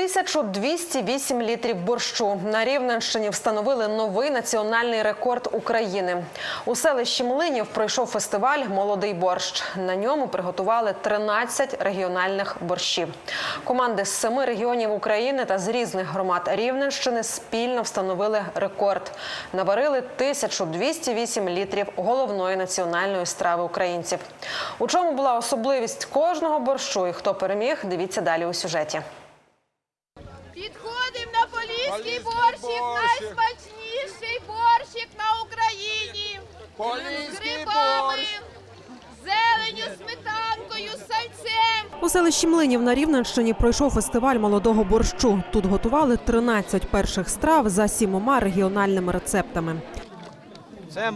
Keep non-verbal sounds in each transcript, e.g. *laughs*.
1208 літрів борщу на Рівненщині встановили новий національний рекорд України. У селищі Млинів пройшов фестиваль Молодий борщ. На ньому приготували 13 регіональних борщів. Команди з семи регіонів України та з різних громад Рівненщини спільно встановили рекорд. Наварили 1208 літрів головної національної страви українців. У чому була особливість кожного борщу і хто переміг? Дивіться далі у сюжеті. Поліський борщик, найсмачніший борщик на Україні. З Поліський грибами, борщ. зеленю, сметанкою, сальцем. У селищі Млинів на Рівненщині пройшов фестиваль молодого борщу. Тут готували 13 перших страв за сімома регіональними рецептами. Це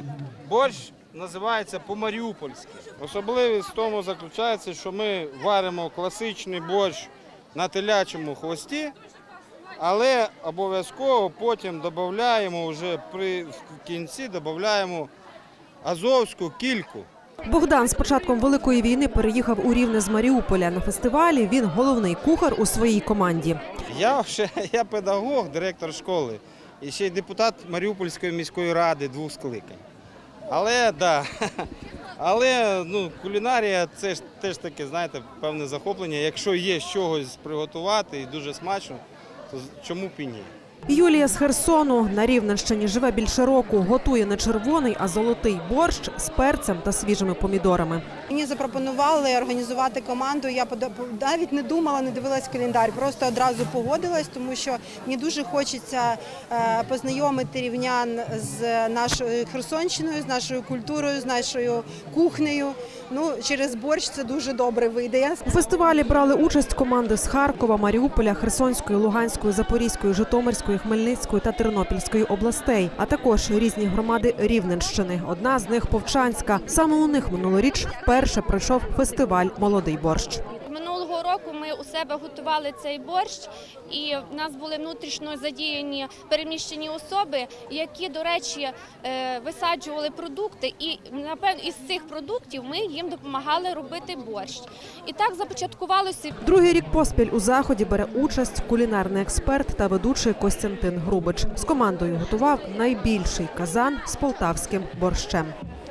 борщ називається по-маріупольськи. Особливість в тому заключається, що ми варимо класичний борщ на телячому хвості, але обов'язково потім додаємо вже при в кінці додаємо азовську кільку. Богдан з початком великої війни переїхав у Рівне з Маріуполя. На фестивалі він головний кухар у своїй команді. Я ще я педагог, директор школи і ще й депутат Маріупольської міської ради двох скликань. Але да, *laughs* але ну, кулінарія це ж теж таке, знаєте, певне захоплення. Якщо є з чогось приготувати і дуже смачно, чому б і ні? Юлія з Херсону на Рівненщині живе більше року. Готує не червоний, а золотий борщ з перцем та свіжими помідорами. Мені запропонували організувати команду. Я навіть не думала, не дивилась календар, просто одразу погодилась, тому що мені дуже хочеться е, познайомити рівнян з нашою Херсонщиною, з нашою культурою, з нашою кухнею. Ну, через борщ це дуже добре вийде. У фестивалі брали участь команди з Харкова, Маріуполя, Херсонської, Луганської, Запорізької, Житомирської, Хмельницької та Тернопільської областей, а також різні громади Рівненщини. Одна з них Повчанська. Саме у них минулоріч вперше пройшов фестиваль Молодий борщ. Року ми у себе готували цей борщ, і в нас були внутрішньо задіяні переміщені особи, які, до речі, е, висаджували продукти, і напевно із цих продуктів ми їм допомагали робити борщ. І так започаткувалося Другий рік поспіль у заході бере участь кулінарний експерт та ведучий Костянтин Грубич. З командою готував найбільший казан з полтавським борщем.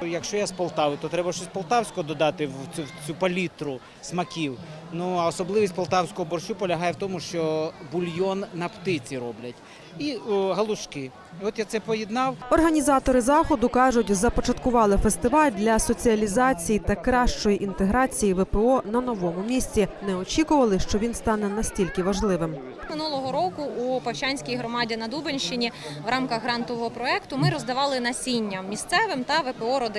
Якщо я з Полтави, то треба щось полтавського додати в цю, в цю палітру смаків. Ну а особливість полтавського борщу полягає в тому, що бульйон на птиці роблять і о, галушки. От я це поєднав. Організатори заходу кажуть, започаткували фестиваль для соціалізації та кращої інтеграції ВПО на новому місці. Не очікували, що він стане настільки важливим. Минулого року у Павчанській громаді на Дубенщині в рамках грантового проекту ми роздавали насіння місцевим та ВПО родинам.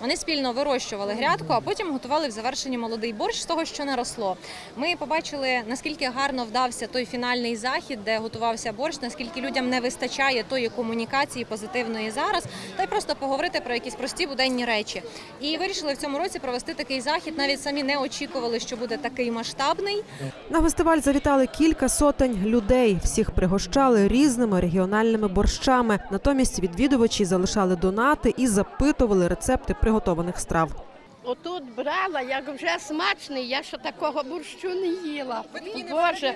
Вони спільно вирощували грядку, а потім готували в завершенні молодий борщ з того, що наросло. Ми побачили наскільки гарно вдався той фінальний захід, де готувався борщ, наскільки людям не вистачає тої комунікації позитивної зараз, та й просто поговорити про якісь прості буденні речі. І вирішили в цьому році провести такий захід. Навіть самі не очікували, що буде такий масштабний. На фестиваль завітали кілька сотень людей. Всіх пригощали різними регіональними борщами. Натомість відвідувачі залишали донати і запитували рецепти приготованих страв. Отут брала, як вже смачний, я ще такого борщу не їла. Боже,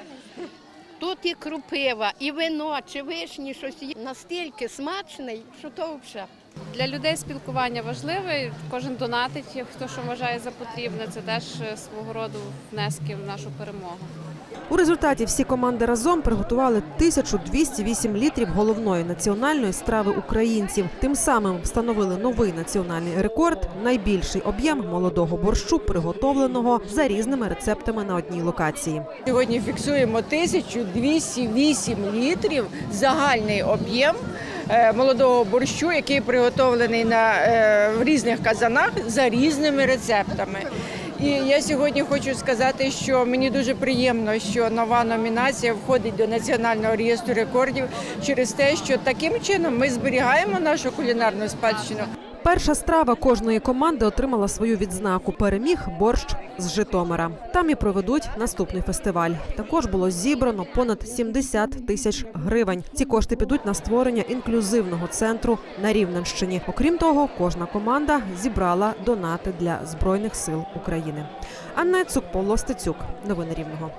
тут і крупива, і вино, чи вишні, щось є. Настільки смачний, що то взагалі. Для людей спілкування важливе. Кожен донатить, хто що вважає за потрібне. Це теж е, свого роду внески в нашу перемогу. У результаті всі команди разом приготували 1208 літрів головної національної страви українців. Тим самим встановили новий національний рекорд найбільший об'єм молодого борщу, приготовленого за різними рецептами на одній локації. Сьогодні фіксуємо 1208 літрів загальний об'єм е, молодого борщу, який приготовлений на, е, в різних казанах за різними рецептами. І я сьогодні хочу сказати, що мені дуже приємно, що нова номінація входить до національного реєстру рекордів через те, що таким чином ми зберігаємо нашу кулінарну спадщину. Перша страва кожної команди отримала свою відзнаку. Переміг борщ з Житомира. Там і проведуть наступний фестиваль. Також було зібрано понад 70 тисяч гривень. Ці кошти підуть на створення інклюзивного центру на Рівненщині. Окрім того, кожна команда зібрала донати для збройних сил України. Анна Цук, Павло Стецюк. Новини Рівного.